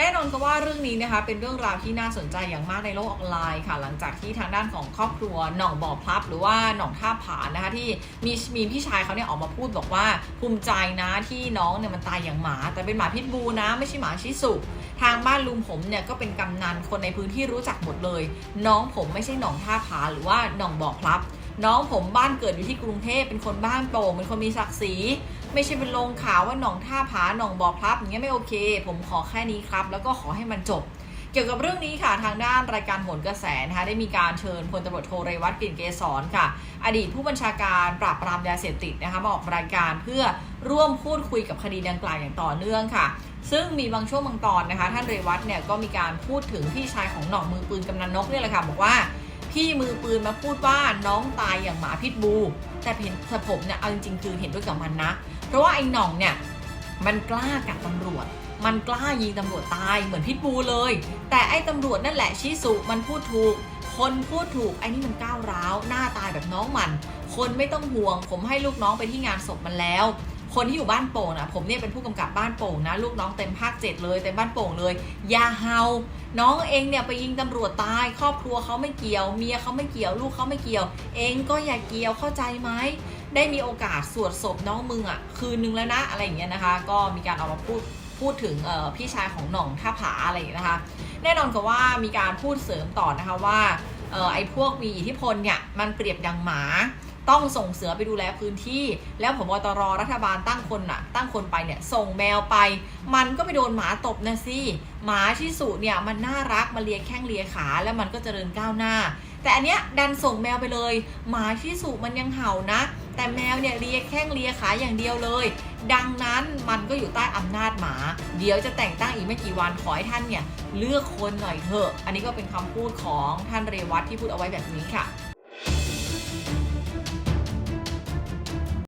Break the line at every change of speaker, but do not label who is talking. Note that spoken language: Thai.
แน่นอนก็ว่าเรื่องนี้นะคะเป็นเรื่องราวที่น่าสนใจอย่างมากในโลกออนไลน์ค่ะ หลังจากที่ทางด้านของครอบครัวหน่องบ่อพลับ หรือว่าหน่องท่าผานะคะที่มีมีพี่ชายเขาเนี่ยออกมาพูดบอกว่าภูมิใจนะที่น้องเนี่ยมันตายอย่างหมา แต่เป็นหมาพิษบูนะไม่ใช่หมาชิสุทางบ้านลุงผมเนี่ยก็เป็นกำนันคนในพื้นที่รู้จักหมดเลย น้องผมไม่ใช่หน่องท่าผาหรือว่าหน่องบ่อพลับ น้องผมบ้านเกิดอยู่ที่กรุงเทพเป็นคนบ้านโป่งเป็นคนมีศักดิ์ศรี ไม่ใช่เป็นลงข่าวว่าหนองท่าผาหนองบ่อพลับอย่างเงี้ยไม่โอเค ผมขอแค่นี้ครับ แล้วก็ขอให้มันจบ เกี่ยวกับเรื่องนี้ค่ะทางด้านรายการโหนกระแสนะคะได้มีการเชิญพลตำรวจโทเรวัตกลิ่นเกษรค่ะ อดีตผู้บัญชาการปราบปรามยาเสพติดนะคะมาออกรายการเพื่อร่วมพูดคุยกับคดีดังกล่าวอย่างต่อเนื่องค่ะซึ่งมีบางช่วงบางตอนนะคะ ท่านเรวัตเนี่ยก็มีการพูดถึงพี่ชายของหน่องมือปืนกำนันนกเนี่ยแหละค่ะบอกว่า พี่มือปืนมาพูดว่าน้องตายอย่างหมาพิษบู แต่เห็นแต่ผมเนี่ยเอาจริงๆคือเห็นด้วยกับมันนะ เพราะว่าไอ้หน่องเนี่ยมันกล้ากัดตำรวจ มันกล้ายิงตำรวจตายเหมือนพิษบูเลย แต่ไอ้ตำรวจนั่นแหละชิสุมันพูดถูก คนพูดถูกไอ้นี่มันก้าวร้าวหน้าตายแบบน้องมัน คนไม่ต้องห่วง ผมให้ลูกน้องไปที่งานศพมันแล้ว คนที่อยู่บ้านโป่งนะผมเนี่ยเป็นผู้กำกับบ้านโป่งนะ ลูกน้องเต็มภาคเจ็ดเลยเต็มบ้านโป่งเลยอย่าเฮาน้องเองเนี่ยไปยิงตำรวจตาย ครอบครัวเขาไม่เกี่ยว เมียเขาไม่เกี่ยว ลูกเขาไม่เกี่ยว เองก็อย่าเกี่ยวเข้าใจไหมได้มีโอกาสสวดศพน้องมึงอะ่ะคืนนึงแล้วนะอะไรอย่างเงี้ยนะคะ ก็มีการออกมาพูดพูดถึงพี่ชายของหน่องท่าผาอะไรอย่างเงี้ยนะคะ แน่นอนกับว่ามีการพูดเสริมต่อนะคะว่าออไอ้พวกมีอิทธิพลเนี่ยมันเปรียบดังหมา ต้องส่งเสือไปดูแลพื้นที่ แล้วผมตรรัฐบาลตั้งคนน่ะตั้งคนไปเนี่ยส่งแมวไป มันก็ไปโดนหมาตบนะสิหมาที่สุเนี่ยมันน่ารักมาเลียแข้งเลียขาแล้วมันก็เจริญก้าวหน้า แต่อันเนี้ยดันส่งแมวไปเลย หมาที่สุมันยังเห่านะ แต่แมวเนี่ยเลียแข้งเลียขาอย่างเดียวเลย ดังนั้นมันก็อยู่ใต้อำนาจหมา เดี๋ยวจะแต่งตั้งอีกไม่กี่วันขอให้ท่านเนี่ยเลือกคนหน่อยเถอะ อันนี้ก็เป็นคำพูดของท่านเรวัตที่พูดเอาไว้แบบนี้ค่ะ